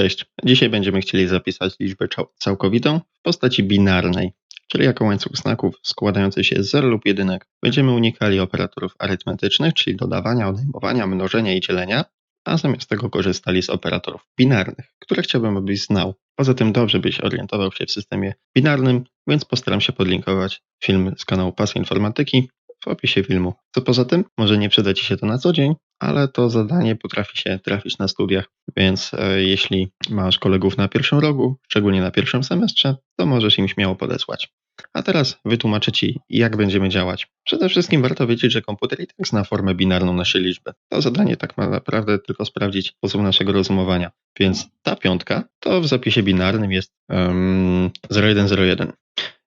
Cześć. Dzisiaj będziemy chcieli zapisać liczbę cał- całkowitą w postaci binarnej, czyli jako łańcuch znaków składający się z 0 lub jedynek. Będziemy unikali operatorów arytmetycznych, czyli dodawania, odejmowania, mnożenia i dzielenia, a zamiast tego korzystali z operatorów binarnych, które chciałbym, abyś znał. Poza tym dobrze byś orientował się w systemie binarnym, więc postaram się podlinkować film z kanału Pasy Informatyki w opisie filmu. Co poza tym, może nie przyda Ci się to na co dzień, ale to zadanie potrafi się trafić na studiach, więc e, jeśli masz kolegów na pierwszym rogu, szczególnie na pierwszym semestrze, to możesz im śmiało podesłać. A teraz wytłumaczę Ci, jak będziemy działać. Przede wszystkim warto wiedzieć, że komputer i tak zna formę binarną naszej liczby. To zadanie tak ma naprawdę tylko sprawdzić sposób naszego rozumowania. Więc ta piątka to w zapisie binarnym jest um, 0101.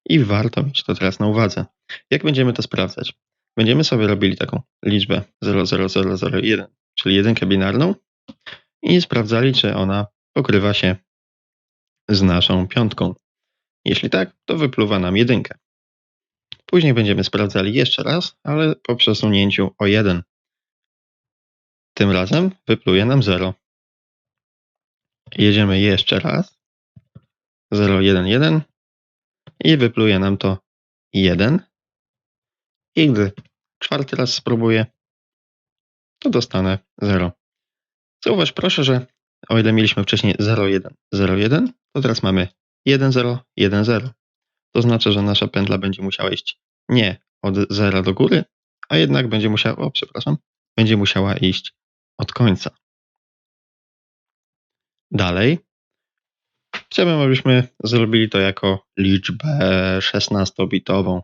I warto mieć to teraz na uwadze. Jak będziemy to sprawdzać? Będziemy sobie robili taką liczbę 00001, czyli jedynkę binarną i sprawdzali, czy ona pokrywa się z naszą piątką. Jeśli tak, to wypluwa nam jedynkę. Później będziemy sprawdzali jeszcze raz, ale po przesunięciu o 1. Tym razem wypluje nam 0. Jedziemy jeszcze raz. 0, 1, 1 i wypluje nam to 1. I gdy czwarty raz spróbuję, to dostanę 0. Zauważ proszę, że o ile mieliśmy wcześniej 0, 1, 0, 1, to teraz mamy 1, 0, 1, 0. To znaczy, że nasza pętla będzie musiała iść nie od zera do góry, a jednak będzie musiała, o przepraszam, będzie musiała iść od końca. Dalej Chciałbym, abyśmy zrobili to jako liczbę 16-bitową.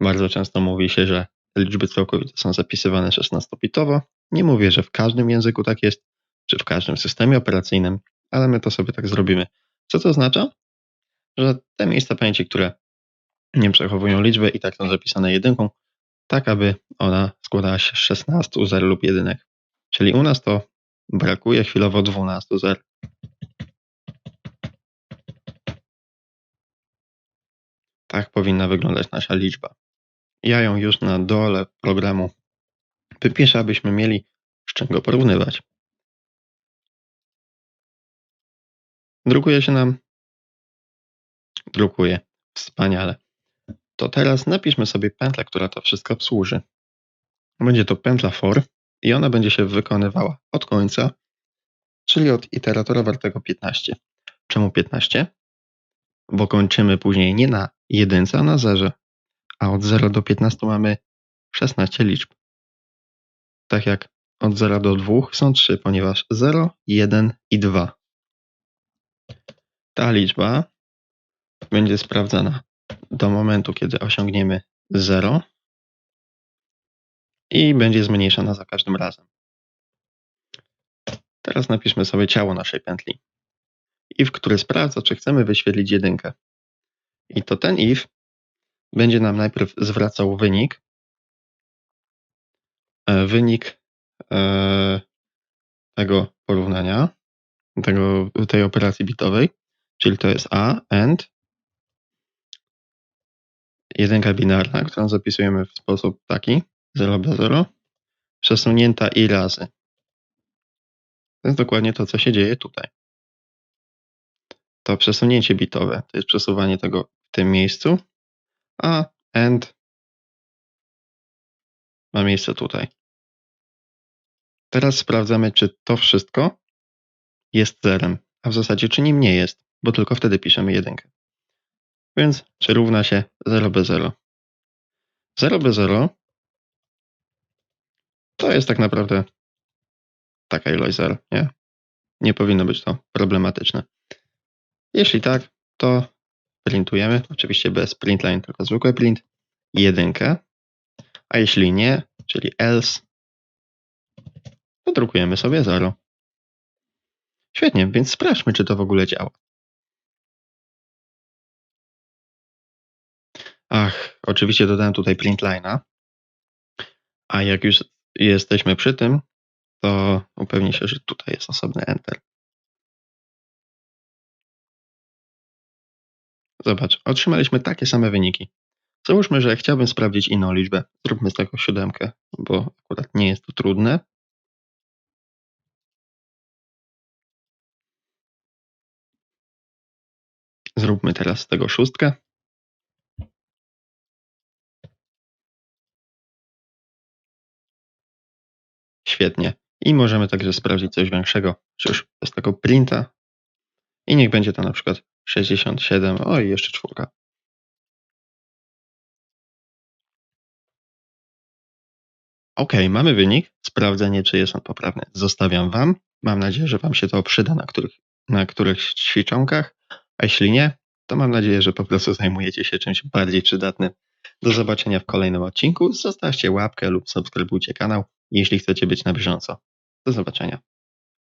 Bardzo często mówi się, że liczby całkowite są zapisywane 16-bitowo. Nie mówię, że w każdym języku tak jest, czy w każdym systemie operacyjnym, ale my to sobie tak zrobimy. Co to oznacza? Że te miejsca pamięci, które nie przechowują liczby i tak są zapisane jedynką, tak aby ona składała się z 16 zer lub jedynek. Czyli u nas to brakuje chwilowo 12 zer. Tak powinna wyglądać nasza liczba. Ja ją już na dole programu wypiszę, abyśmy mieli z czego porównywać. Drukuje się nam? Drukuje. Wspaniale. To teraz napiszmy sobie pętlę, która to wszystko obsłuży. Będzie to pętla for i ona będzie się wykonywała od końca, czyli od iteratora wartego 15. Czemu 15? Bo kończymy później nie na jedynce, a na zerze. A od 0 do 15 mamy 16 liczb. Tak jak od 0 do 2 są 3, ponieważ 0, 1 i 2. Ta liczba będzie sprawdzana do momentu, kiedy osiągniemy 0 i będzie zmniejszana za każdym razem. Teraz napiszmy sobie ciało naszej pętli. If, który sprawdza, czy chcemy wyświetlić jedynkę. I to ten if będzie nam najpierw zwracał wynik. E, wynik e, tego porównania, tego, tej operacji bitowej, czyli to jest A, AND, jedynka binarna, którą zapisujemy w sposób taki, 0 do 0, przesunięta i razy. To jest dokładnie to, co się dzieje tutaj. To przesunięcie bitowe to jest przesuwanie tego w tym miejscu, a AND ma miejsce tutaj. Teraz sprawdzamy, czy to wszystko jest zerem, a w zasadzie czy nim nie jest, bo tylko wtedy piszemy jedynkę. Więc czy równa się 0 bez 0? 0 bez 0 to jest tak naprawdę taka ilość zer, nie? Nie powinno być to problematyczne. Jeśli tak, to printujemy, oczywiście bez printline, tylko zwykły print, jedynkę, a jeśli nie, czyli else, to drukujemy sobie 0. Świetnie, więc sprawdźmy, czy to w ogóle działa. Ach, oczywiście dodałem tutaj printline'a, a jak już jesteśmy przy tym, to upewnij się, że tutaj jest osobny enter. Zobacz, otrzymaliśmy takie same wyniki. Załóżmy, że chciałbym sprawdzić inną liczbę. Zróbmy z tego siódemkę, bo akurat nie jest to trudne. Zróbmy teraz z tego szóstkę. Świetnie. I możemy także sprawdzić coś większego, już bez tego printa. I niech będzie to na przykład 67, oj, jeszcze czwórka. Ok, mamy wynik. Sprawdzenie, czy jest on poprawny, zostawiam Wam. Mam nadzieję, że Wam się to przyda na, których, na którychś ćwiczonkach, a jeśli nie, to mam nadzieję, że po prostu zajmujecie się czymś bardziej przydatnym. Do zobaczenia w kolejnym odcinku. Zostawcie łapkę lub subskrybujcie kanał, jeśli chcecie być na bieżąco. Do zobaczenia.